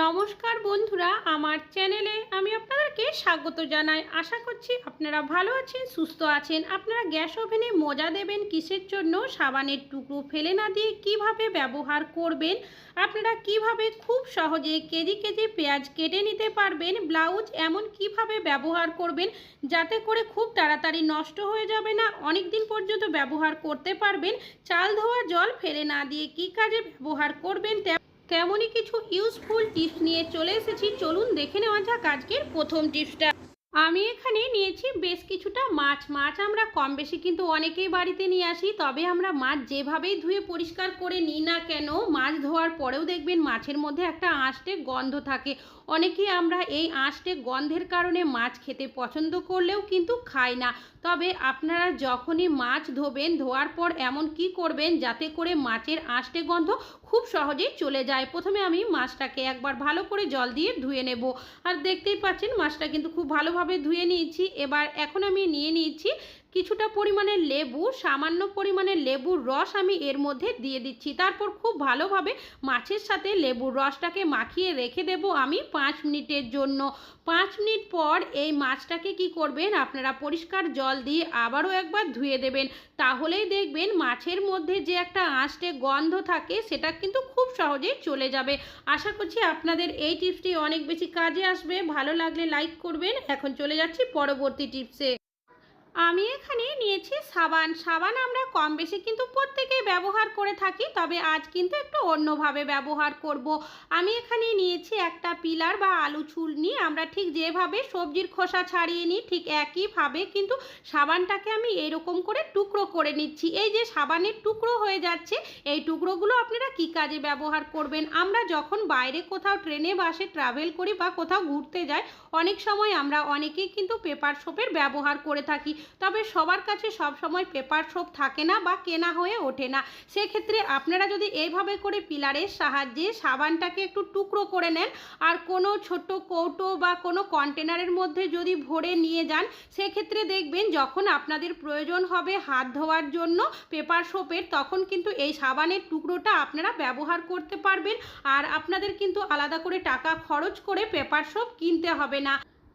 নমস্কার বন্ধুরা আমার চ্যানেলে আমি আপনাদেরকে স্বাগত জানাই। আশা করছি আপনারা ভালো আছেন, সুস্থ আছেন। আপনারা গ্যাস ওভেনে মজা দেবেন কিসের জন্য? সাবানের টুকরো ফেলে না দিয়ে কীভাবে ব্যবহার করবেন? আপনারা কীভাবে খুব সহজে কেজি কেজি পেঁয়াজ কেটে নিতে পারবেন? ব্লাউজ এমন কীভাবে ব্যবহার করবেন? যাতে করে খুব তাড়াতাড়ি নষ্ট হয়ে যাবে না? অনেক দিন পর্যন্ত ব্যবহার করতে পারবেন। চাল ধোয়া জল ফেলে না দিয়ে কি কাজে ব্যবহার করবেন তেমনই কিছু ইউজফুল টিপস নিয়ে চলে এসেছি। চলুন দেখে নেওয়া যাক আজকের প্রথম টিপসটা আমি এখানে নিয়েছি বেশ কিছুটা মাছ। মাছ আমরা কম বেশি কিন্তু অনেকেই বাড়িতে নিয়ে আসি, তবে আমরা মাছ যেভাবেই ধুয়ে পরিষ্কার করে নিই না কেন, মাছ ধোয়ার পরেও দেখবেন মাছের মধ্যে একটা আঁশটে গন্ধ থাকে। অনেকেই আমরা এই আঁশটে গন্ধের কারণে মাছ খেতে পছন্দ করলেও কিন্তু খাই না। তবে আপনারা যখনই মাছ ধোবেন, ধোয়ার পর এমন কি করবেন যাতে করে মাছের আঁশটে গন্ধ খুব সহজেই চলে যায়। প্রথমে আমি মাছটাকে একবার ভালো করে জল দিয়ে ধুয়ে নেব। আর দেখতেই পাচ্ছেন, মাছটা কিন্তু খুব ভালোভাবে ধুয়ে নিয়েছি। এবার এখন আমি নিয়ে নিয়েছি কিছুটা পরিমাণের লেবু, সামান্য পরিমাণের লেবুর রস আমি এর মধ্যে দিয়ে দিচ্ছি। তারপর খুব ভালোভাবে মাছের সাথে লেবুর রসটাকে মাখিয়ে রেখে দেব আমি পাঁচ মিনিটের জন্য। পাঁচ মিনিট পর এই মাছটাকে কি করবেন? আপনারা পরিষ্কার জল দিয়ে আবারও একবার ধুয়ে দেবেন। তাহলেই দেখবেন মাছের মধ্যে যে একটা আঁশটে গন্ধ থাকে, সেটা কিন্তু খুব সহজেই চলে যাবে। আশা করছি আপনাদের এই টিপসটি অনেক বেশি কাজে আসবে। ভালো লাগলে লাইক করবেন। এখন চলে যাচ্ছি পরবর্তী টিপসে। আমি এখানে নিয়েছি সাবান। সাবান আমরা কম বেশি কিন্তু প্রত্যেকেই ব্যবহার করে থাকি, তবে আজ কিন্তু একটু অন্যভাবে ব্যবহার করব। আমি এখানে নিয়েছি একটা পিলার বা আলু ছুল নিয়ে আমরা ঠিক যেভাবে সবজির খোসা ছাড়িয়ে নিই, ঠিক একইভাবে কিন্তু সাবানটাকে আমি এরকম করে টুকরো করে নিচ্ছি। এই যে সাবানের টুকরো হয়ে যাচ্ছে, এই টুকরোগুলো আপনারা কি কাজে ব্যবহার করবেন? আমরা যখন বাইরে কোথাও ট্রেনে, বাসে ট্রাভেল করি বা কোথাও ঘুরতে যাই, অনেক সময় আমরা অনেকেই কিন্তু পেপার সোপের ব্যবহার করে থাকি। তবে সবার কাছে সব সময় পেপার সোপ থাকে না বা কেনা হয়ে ওঠে না। সেক্ষেত্রে আপনারা যদি এইভাবে করে পিলারের সাহায্যে সাবানটাকে একটু টুকরো করে নেন আর কোনো ছোট কৌটো বা কোনো কন্টেনারের মধ্যে যদি ভরে নিয়ে যান, সেক্ষেত্রে দেখবেন যখন আপনাদের প্রয়োজন হবে হাত ধোয়ার জন্য পেপার সোপের তখন কিন্তু এই সাবানের টুকরোটা আপনারা ব্যবহার করতে পারবেন। আর আপনাদের কিন্তু আলাদা করে টাকা খরচ করে পেপার সোপ কিনতে হবে না।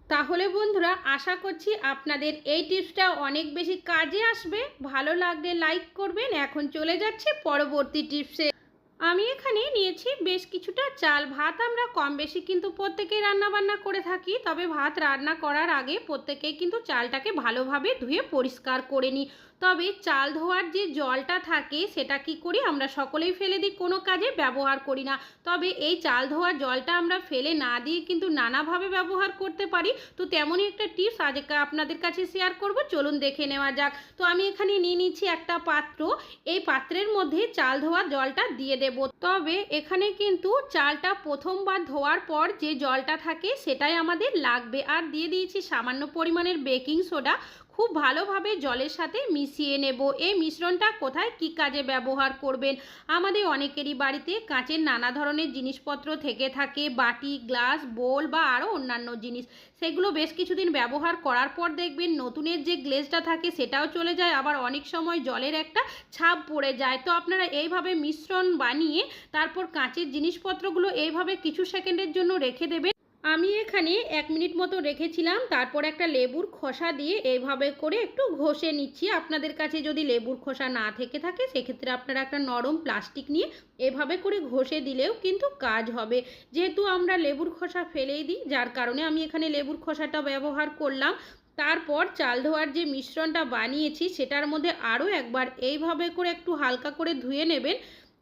তাহলে বন্ধুরা, আশা করছি আপনাদের এই টিপসটা অনেক বেশি কাজে আসবে। ভালো লাগলে লাইক করবেন। এখন চলে যাচ্ছে পরবর্তী টিপসে। আমি এখানে নিয়েছি বেশ কিছুটা চাল ভাত। আমরা কম বেশি কিন্তু প্রত্যেকেই রান্নাবান্না করে থাকি, তবে ভাত রান্না করার আগে প্রত্যেকেই কিন্তু চালটাকে ভালোভাবে ধুয়ে পরিষ্কার করে নিই। তবে চাল ধোয়ার যে জলটা থাকে সেটা কি করি? আমরা সকলেই ফেলে দিই, কোনো কাজে ব্যবহার করি না। তবে এই চাল ধোয়ার জলটা আমরা ফেলে না দিয়ে কিন্তু নানাভাবে ব্যবহার করতে পারি। তো তেমনই একটা টিপস আজকে আপনাদের কাছে শেয়ার করব, চলুন দেখে নেওয়া যাক। তো আমি এখানে নিয়ে নিচ্ছি একটা পাত্র, এই পাত্রের মধ্যে চাল ধোয়ার জলটা দিয়ে দেব। তবে এখানে কিন্তু চালটা প্রথমবার ধোয়ার পর যে জলটা থাকে সেটাই আমাদের লাগবে। আর দিয়ে দিয়েছি সামান্য পরিমাণের বেকিং সোডা। খুব ভালোভাবে জলের সাথে মিশিয়ে নেব। এই মিশ্রণটা কোথায়? কি কাজে ব্যবহার করবেন? আমাদের অনেকেরই বাড়িতে কাঁচের নানা ধরনের জিনিসপত্র থেকে থাকে। বাটি, গ্লাস, বোল বা আরও অন্যান্য জিনিস। সেগুলো বেশ কিছুদিন ব্যবহার করার পর দেখবেন নতুনের যে গ্লেজটা থাকে সেটাও চলে যায়। আবার অনেক সময় জলের একটা ছাপ পড়ে যায়। তো আপনারা এইভাবে মিশ্রণ বানিয়ে তারপর কাঁচের জিনিসপত্রগুলো এইভাবে কিছু সেকেন্ডের জন্য রেখে দেবেন। আমি এখানে এক মিনিট মতো রেখেছিলাম, তারপর একটা লেবুর খোসা দিয়ে এইভাবে করে একটু ঘষে নিচ্ছি। আপনাদের কাছে যদি লেবুর খোসা না থেকে থাকে, সেক্ষেত্রে আপনারা একটা নরম প্লাস্টিক নিয়ে এভাবে করে ঘষে দিলেও কিন্তু কাজ হবে। যেহেতু আমরা লেবুর খোসা ফেলেই দিই, যার কারণে আমি এখানে লেবুর খোসাটা ব্যবহার করলাম। তারপর চাল ধোয়ার যে মিশ্রণটা বানিয়েছি, সেটার মধ্যে আরও একবার এইভাবে করে একটু হালকা করে ধুয়ে নেবেন।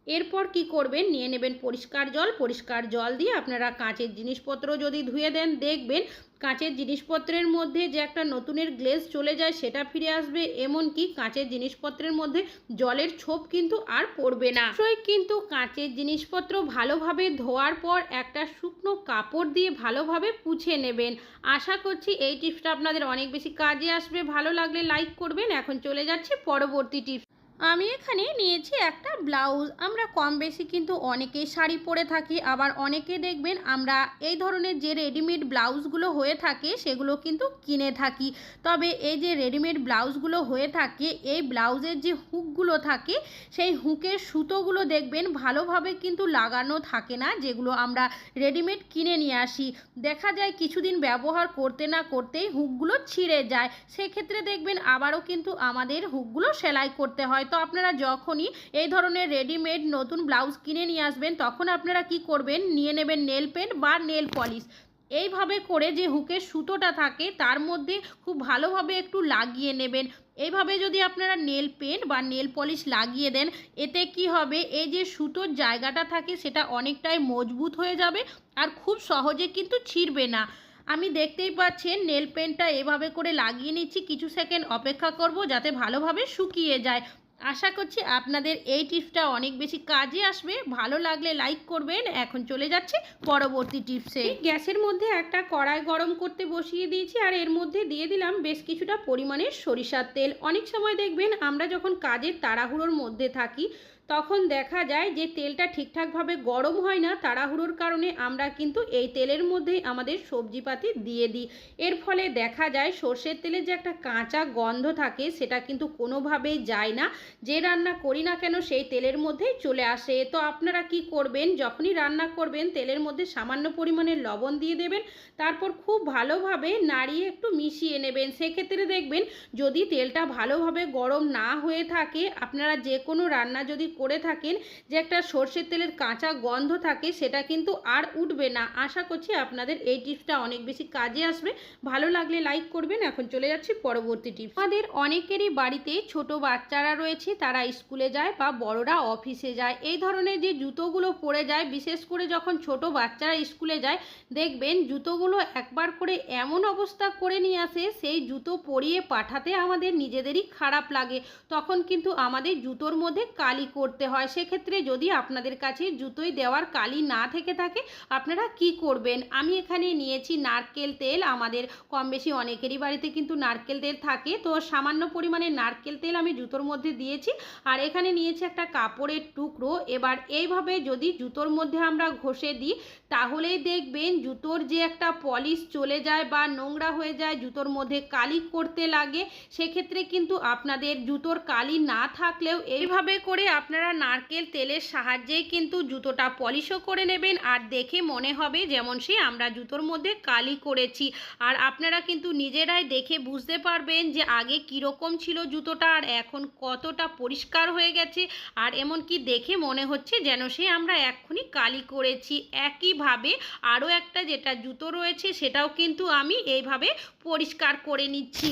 এরপর কি করবেন? নিয়ে নেবেন পরিষ্কার জল। পরিষ্কার জল দিয়ে আপনারা কাঁচের জিনিসপত্র যদি ধুয়ে দেন, দেখবেন কাঁচের জিনিসপত্রের মধ্যে যে একটা নতুনের গ্লেজ চলে যায়, সেটা ফিরে আসবে। এমনকি কাঁচের জিনিসপত্রের মধ্যে জলের ছোপ কিন্তু আর পড়বে না। অবশ্যই কিন্তু কাঁচের জিনিসপত্র ভালোভাবে ধোয়ার পর একটা শুকনো কাপড় দিয়ে ভালোভাবে পুছে নেবেন। আশা করছি এই টিপসটা আপনাদের অনেক বেশি কাজে আসবে। ভালো লাগলে লাইক করবেন। এখন চলে যাচ্ছি পরবর্তী টিপস। আমি এখানে নিয়েছি একটা ব্লাউজ। আমরা কম বেশি কিন্তু অনেকেই শাড়ি পরে থাকি, আবার অনেকে দেখবেন আমরা এই ধরনের যে রেডিমেড ব্লাউজগুলো হয়ে থাকে সেগুলো কিন্তু কিনে থাকি। তবে এই যে রেডিমেড ব্লাউজগুলো হয়ে থাকে, এই ব্লাউজের যে হুকগুলো থাকে, সেই হুকের সুতোগুলো দেখবেন ভালোভাবে কিন্তু লাগানো থাকে না, যেগুলো আমরা রেডিমেড কিনে নিয়ে আসি। দেখা যায় কিছুদিন ব্যবহার করতে না করতেই হুকগুলো ছিঁড়ে যায়। সেক্ষেত্রে দেখবেন আবারও কিন্তু আমাদের হুকগুলো সেলাই করতে হয়। তো আপনারা যখনই এই ধরনের রেডিমেড নতুন ব্লাউজ কিনে নিয়ে আসবেন, তখন আপনারা কি করবেন? নিয়ে নেবেন নেল পেন্ট বা নেল পলিশ। এইভাবে করে যে হুকের সুতোটা থাকে, তার মধ্যে খুব ভালোভাবে একটু লাগিয়ে নেবেন। এইভাবে যদি আপনারা নেল পেন্ট বা নেল পলিশ লাগিয়ে দেন, এতে কি হবে? এই যে সুতোর জায়গাটা থাকে, সেটা অনেকটাই মজবুত হয়ে যাবে আর খুব সহজে কিন্তু ছিঁড়বে না। আমি দেখতেই পাচ্ছেন, নেল পেন্টটা এভাবে করে লাগিয়ে নিচ্ছি। কিছু সেকেন্ড অপেক্ষা করব যাতে ভালোভাবে শুকিয়ে যায়। আশা করছি আপনাদের এই টিপসটা অনেক বেশি কাজে আসবে। ভালো লাগলে লাইক করবেন। এখন চলে যাচ্ছে পরবর্তী টিপসে। গ্যাসের মধ্যে একটা কড়াই গরম করতে বসিয়ে দিয়েছি আর এর মধ্যে দিয়ে দিলাম বেশ কিছুটা পরিমাণের সরিষার তেল। অনেক সময় দেখবেন আমরা যখন কাজের তাড়াহুড়োর মধ্যে থাকি তখন দেখা যায় যে তেলটা ঠিকঠাকভাবে গরম হয় না, তাড়াহুড়োর কারণে আমরা কিন্তু এই তেলের মধ্যেই আমাদের সবজিপাতি দিয়ে দিই। এর ফলে দেখা যায় সর্ষের তেলের যে একটা কাঁচা গন্ধ থাকে, সেটা কিন্তু কোনোভাবেই যায় না। যে রান্না করি না কেন, সেই তেলের মধ্যেই চলে আসে। তো আপনারা কি করবেন? যখনই রান্না করবেন, তেলের মধ্যে সামান্য পরিমাণের লবণ দিয়ে দেবেন, তারপর খুব ভালোভাবে নাড়িয়ে একটু মিশিয়ে নেবেন। সেক্ষেত্রে দেখবেন যদি তেলটা ভালোভাবে গরম না হয়ে থাকে, আপনারা যে কোনো রান্না যদি করে থাকেন যে একটা সর্ষের তেলের কাঁচা গন্ধ থাকে সেটা কিন্তু আর উঠবে না। আশা করছি আপনাদের এই টিপসটা অনেক বেশি কাজে আসবে। ভালো লাগলে লাইক করবেন। এখন চলে যাচ্ছি পরবর্তী টিপস। আমাদের অনেকেরই বাড়িতে ছোট বাচ্চারা রয়েছে, তারা স্কুলে যায় বা বড়রা অফিসে যায়। এই ধরনের যে জুতোগুলো পরে যায়, বিশেষ করে যখন ছোট বাচ্চারা স্কুলে যায়, দেখবেন জুতোগুলো একবার করে এমন অবস্থা করে নিয়ে আসে, সেই জুতো পরিয়ে পাঠাতে আমাদের নিজেদেরই খারাপ লাগে। তখন কিন্তু আমাদের জুতোর মধ্যে কালি করতে হয়, সেক্ষেত্রে যদি আপনাদের কাছে জুতোই দেওয়ার কালি না থেকে থাকে, আপনারা কি করবেন? আমি এখানে নিয়েছি নারকেল তেল, আমাদের কম বেশি অনেকেরই বাড়িতে কিন্তু নারকেল তেল থাকে, তো সামান্য পরিমাণে নারকেল তেল আমি জুতোর মধ্যে দিয়েছি, আর এখানে নিয়েছি একটা কাপড়ের টুকরো, এবার এইভাবে যদি জুতোর মধ্যে আমরা ঘষে দিই, তাহলেই দেখবেন জুতোর যে একটা পলিশ চলে যায় বা নোংরা হয়ে যায়, জুতোর মধ্যে কালি করতে লাগে, সেক্ষেত্রে কিন্তু আপনাদের জুতোর কালি না থাকলেও এইভাবে করে আপনারা নারকেল তেলের সাহায্যেই কিন্তু জুতোটা পলিশও করে নেবেন আর দেখে মনে হবে যেমন সে আমরা জুতোর মধ্যে কালি করেছি। আর আপনারা কিন্তু নিজেরাই দেখে বুঝতে পারবেন যে আগে কীরকম ছিল জুতোটা আর এখন কতটা পরিষ্কার হয়ে গেছে। আর এমনকি দেখে মনে হচ্ছে যেন সে আমরা এক্ষুনি কালি করেছি। একইভাবে আরও একটা যেটা জুতো রয়েছে সেটাও কিন্তু আমি এইভাবে পরিষ্কার করে নিচ্ছি।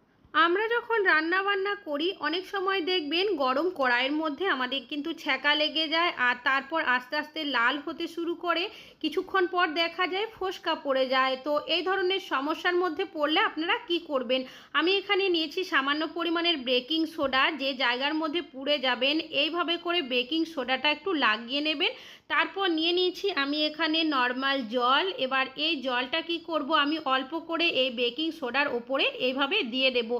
আমরা যখন রান্না বান্না করি, অনেক সময় দেখবেন গরম কড়াইয়ের মধ্যে আমাদের কিন্তু ছ্যাঁকা লেগে যায় আর তারপর আস্তে আস্তে লাল হতে শুরু করে কিছুক্ষণ পর দেখা যায় ফোসকা পড়ে যায়। তো এই ধরনের সমস্যার মধ্যে পড়লে আপনারা কি করবেন? আমি এখানে নিয়েছি সামান্য পরিমাণের বেকিং সোডা, যে জায়গার মধ্যে পুড়ে যাবেন এইভাবে করে বেকিং সোডাটা একটু লাগিয়ে নেবেন। তারপর নিয়ে নিয়েছি আমি এখানে নর্মাল জল। এবার এই জলটা কি করব? আমি অল্প করে এই বেকিং সোডার ওপরে এইভাবে দিয়ে দেব।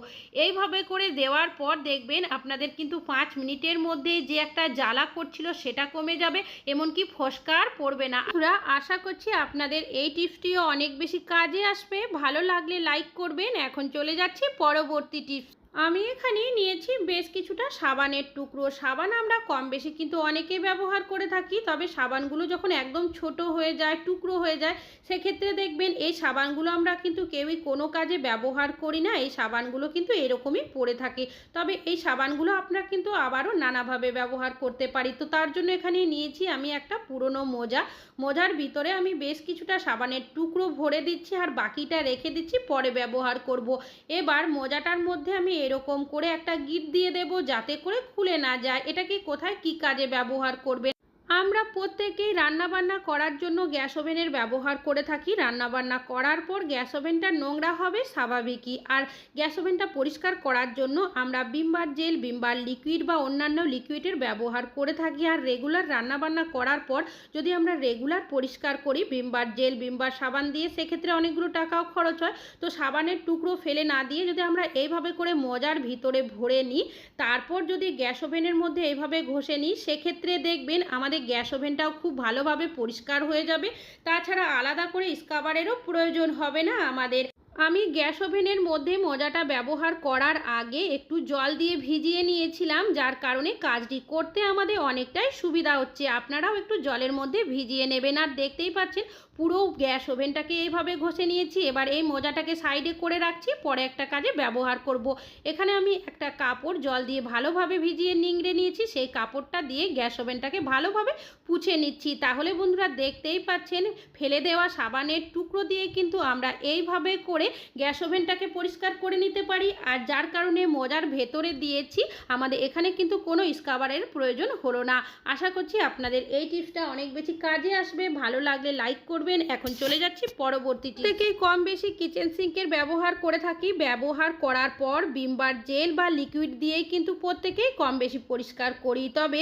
এইভাবে করে দেওয়ার পর দেখবেন আপনাদের কিন্তু পাঁচ মিনিটের মধ্যে যে একটা জ্বালা করছিল সেটা কমে যাবে, এমনকি ফসকার পড়বে না। আমরা আশা করছি আপনাদের এই টিপসটিও অনেক বেশি কাজে আসবে। ভালো লাগলে লাইক করবেন। এখন চলে যাচ্ছি পরবর্তী টিপস আমি এখানে নিয়েছি বেশ কিছুটা সাবানের টুকরো। সাবান আমরা কম বেশি কিন্তু অনেকে ব্যবহার করে থাকি, তবে সাবানগুলো যখন একদম ছোট হয়ে যায়, টুকরো হয়ে যায়, সেক্ষেত্রে দেখবেন এই সাবানগুলো আমরা কিন্তু কেউই কোনো কাজে ব্যবহার করি না, এই সাবানগুলো কিন্তু এরকমই পড়ে থাকে। তবে এই সাবানগুলো আপনারা কিন্তু আবারও নানাভাবে ব্যবহার করতে পারি। তো তার জন্য এখানে নিয়েছি আমি একটা পুরনো মোজা। মোজার ভিতরে আমি বেশ কিছুটা সাবানের টুকরো ভরে দিচ্ছি আর বাকিটা রেখে দিচ্ছি, পরে ব্যবহার করব। এবার মোজাটার মধ্যে আমি এরকম করে একটা গিট দিয়ে দেব যাতে করে খুলে না যায়। এটাকে কোথায় কি কাজে ব্যবহার করবে? আমরা প্রত্যেকেই রান্নাবান্না করার জন্য গ্যাস ওভেনের ব্যবহার করে থাকি। রান্নাবান্না করার পর গ্যাস ওভেনটা নোংরা হবে স্বাভাবিকই। আর গ্যাস ওভেনটা পরিষ্কার করার জন্য আমরা বিমবার জেল, বিমবার লিকুইড বা অন্যান্য লিকুইডের ব্যবহার করে থাকি। আর রেগুলার রান্নাবান্না করার পর যদি আমরা রেগুলার পরিষ্কার করি, বিমবার জেল, বিমবার সাবান দিয়ে সেক্ষেত্রে অনেকগুলো টাকাও খরচ হয়। তো সাবানের টুকরো ফেলে না দিয়ে যদি আমরা এইভাবে করে মজার ভিতরে ভরে নিই, তারপর যদি গ্যাস ওভেনের মধ্যে এইভাবে ঘষে নিই, সেক্ষেত্রে দেখবেন আমাদের গ্যাস ওভেনটাও খুব ভালোভাবে পরিষ্কার হয়ে যাবে। তাছাড়া আলাদা করে স্কাবারেরও প্রয়োজন হবে না আমাদের। আমি গ্যাস ওভেনের মধ্যে মজাটা ব্যবহার করার আগে একটু জল দিয়ে ভিজিয়ে নিয়েছিলাম, যার কারণে কাজটি করতে আমাদের অনেকটাই সুবিধা হচ্ছে। আপনারাও একটু জলের মধ্যে ভিজিয়ে নেবেন। আর দেখতেই পাচ্ছেন পুরো গ্যাস ওভেনটাকে এইভাবে ঘষে নিয়েছি, এবার এই মোজাটাকে সাইডে করে রাখছি, পরে একটা কাজে ব্যবহার করব। এখানে আমি একটা কাপড় জল দিয়ে ভালোভাবে ভিজিয়ে নিংড়ে নিয়েছি, সেই কাপড়টা দিয়ে গ্যাস ওভেনটাকে ভালোভাবে পুছে নিচ্ছি। তাহলে বন্ধুরা দেখতেই পাচ্ছেন, ফেলে দেওয়া সাবানের টুকরো দিয়ে কিন্তু আমরা এইভাবে করে গ্যাস ওভেনটাকে পরিষ্কার করে নিতে পারি। আর যার কারণে মোজার ভেতরে দিয়েছি, আমাদের এখানে কিন্তু কোনো স্কাবারের প্রয়োজন হলো না। আশা করছি আপনাদের এই টিপসটা অনেক বেশি কাজে আসবে। ভালো লাগলে লাইক করবেন। এখন চলে যাচ্ছি পরবর্তী থেকে কম বেশি কিচেন সিঙ্কের ব্যবহার করে থাকি। ব্যবহার করার পর বিমবার জেল বা লিকুইড দিয়েই কিন্তু প্রত্যেকেই কম বেশি পরিষ্কার করি। তবে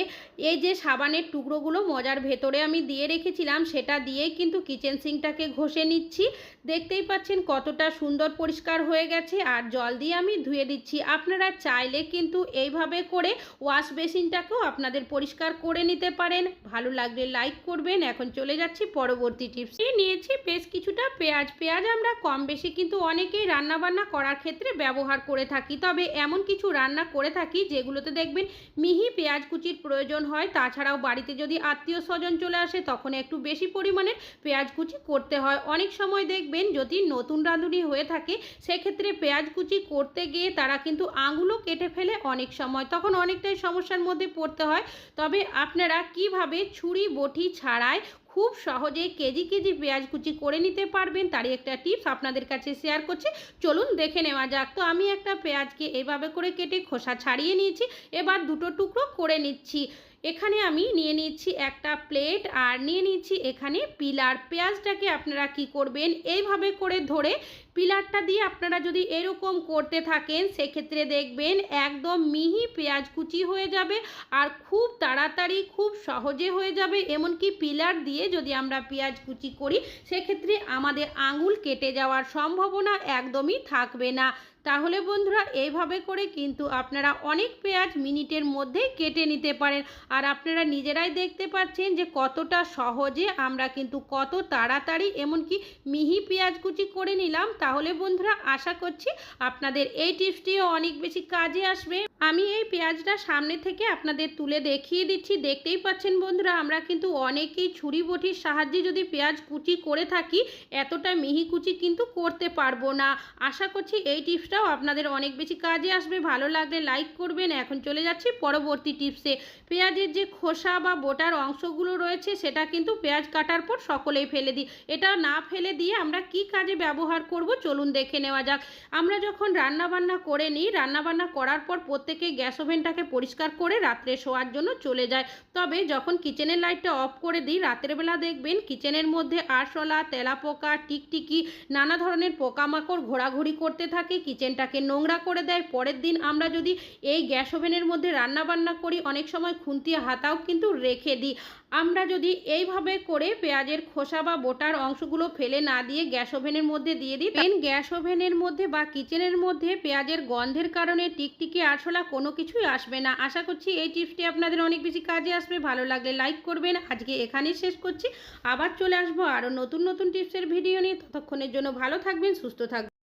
এই যে সাবানের টুকরোগুলো মজার ভেতরে আমি দিয়ে রেখেছিলাম, সেটা দিয়েই কিন্তু কিচেন সিঙ্কটাকে ঘষে নিচ্ছি। দেখতেই পাচ্ছেন কতটা সুন্দর পরিষ্কার হয়ে গেছে। আর জল দিয়ে আমি ধুয়ে দিচ্ছি। আপনারা চাইলে কিন্তু এইভাবে করে ওয়াশ বেসিনটাকেও আপনাদের পরিষ্কার করে নিতে পারেন। ভালো লাগলে লাইক করবেন। এখন চলে যাচ্ছি পরবর্তী টিপস নিয়েছি বেশ কিছুটা পেঁয়াজ। পেঁয়াজ আমরা কম বেশি কিন্তু অনেকেই রান্না বান্না করার ক্ষেত্রে ব্যবহার করে থাকি। তবে এমন কিছু রান্না করে থাকি যেগুলোতে দেখবেন মিহি পেঁয়াজ কুচির প্রয়োজন হয়। তাছাড়াও বাড়িতে যদি আত্মীয় স্বজন চলে আসে তখন একটু বেশি পরিমাণের পেঁয়াজ কুচি করতে হয়। অনেক সময় দেখবেন যদি নতুন রাঁধুনি হয়ে থাকে সেক্ষেত্রে পেঁয়াজ কুচি করতে গিয়ে তারা কিন্তু আঙুলও কেটে ফেলে অনেক সময়। তখন অনেকটাই সমস্যার মধ্যে পড়তে হয়। তবে আপনারা কীভাবে ছুরি বটি ছাড়াই খুব সহজেই কেজি কেজি পেঁয়াজ কুচি করে নিতে পারবেন। তারই একটা টিপস আপনাদের কাছে শেয়ার করছি। চলুন দেখে নেওয়া যাক। তো আমি একটা পেঁয়াজকে এভাবে করে কেটে খোসা ছাড়িয়ে নিয়েছি। এবার দুটো টুকরো করে নিচ্ছি। এখানে আমি নিয়ে নিচ্ছি একটা প্লেট আর নিয়ে নিচ্ছি এখানে পিলার। পেঁয়াজটাকে আপনারা কি করবেন? এইভাবে করে ধরে পিলারটা দিয়ে আপনারা যদি এরকম করতে থাকেন, সেক্ষেত্রে দেখবেন একদম মিহি পেঁয়াজ কুচি হয়ে যাবে আর খুব তাড়াতাড়ি, খুব সহজে হয়ে যাবে। এমনকি পিলার দিয়ে যদি আমরা পেঁয়াজ কুচি করি, সেক্ষেত্রে আমাদের আঙুল কেটে যাওয়ার সম্ভাবনা একদমই থাকবে না। তাহলে বন্ধুরা এইভাবে করে কিন্তু আপনারা অনেক পেঁয়াজ মিনিটের মধ্যেই কেটে নিতে পারেন। আর আপনারা নিজেরাই দেখতে পাচ্ছেন যে কতটা সহজে আমরা কিন্তু কত তাড়াতাড়ি এমনকি মিহি পেঁয়াজ কুচি করে নিলাম। তাহলে বন্ধুরা, আশা করছি আপনাদের এই টিপসটিও অনেক বেশি কাজে আসবে। আমি এই পেঁয়াজটা সামনে থেকে আপনাদের তুলে দেখিয়ে দিচ্ছি। দেখতেই পাচ্ছেন বন্ধুরা, আমরা কিন্তু অনেকেই ছুরি বটির সাহায্যে যদি পেঁয়াজ কুচি করে থাকি, এতটা মিহি কুচি কিন্তু করতে পারব না। আশা করছি এই টিপসটাও আপনাদের অনেক বেশি কাজে আসবে, ভালো লাগলে লাইক করবেন। এখন চলে যাচ্ছি পরবর্তী টিপসে পেঁয়াজের যে খোসা বা বোটার অংশগুলো রয়েছে, সেটা কিন্তু পেঁয়াজ কাটার পর সকলেই ফেলে দিই। এটা না ফেলে দিয়ে আমরা কি কাজে ব্যবহার করব, চলুন দেখে নেওয়া যাক। আমরা যখন রান্না বান্না করে নিই রান্না বান্না করার পর প্রত্যেকে গ্যাস ওভেনটাকে পরিষ্কার করে রাত্রে শোয়ার জন্য চলে যায়। তবে যখন কিচেনের লাইটটা অফ করে দিই, রাতের বেলা দেখবেন কিচেনের মধ্যে আরশোলা, তেলাপোকা, টিকটিকি, নানা ধরনের পোকামাকড় ঘোরাঘুরি করতে থাকে। কিচেনটাকে নোংরা করে দেয়, পরের দিন আমরা যদি এই গ্যাস ওভেনের মধ্যে রান্না বান্না করি, অনেক সময় খুন্তি হাতাও কিন্তু রেখে দিই। আমরা যদি এইভাবে করে পেঁয়াজের খোসা বা বোটার অংশগুলো ফেলে না দিয়ে গ্যাস ওভেনের মধ্যে দিয়ে দিই পেন গ্যাস ওভেনের মধ্যে বা কিচেনের মধ্যে পেঁয়াজের গন্ধের কারণে টিকটিকি আরশোলা কোনো কিছুই আসবে না। আশা করছি এই টিপসটি আপনাদের অনেক বেশি কাজে আসবে। ভালো লাগলে লাইক করবেন। আজকে এখানেই শেষ করছি। আবার চলে আসব আরও নতুন নতুন টিপসের ভিডিও নিয়ে। ততক্ষণের জন্য ভালো থাকবেন, সুস্থ থাকবেন।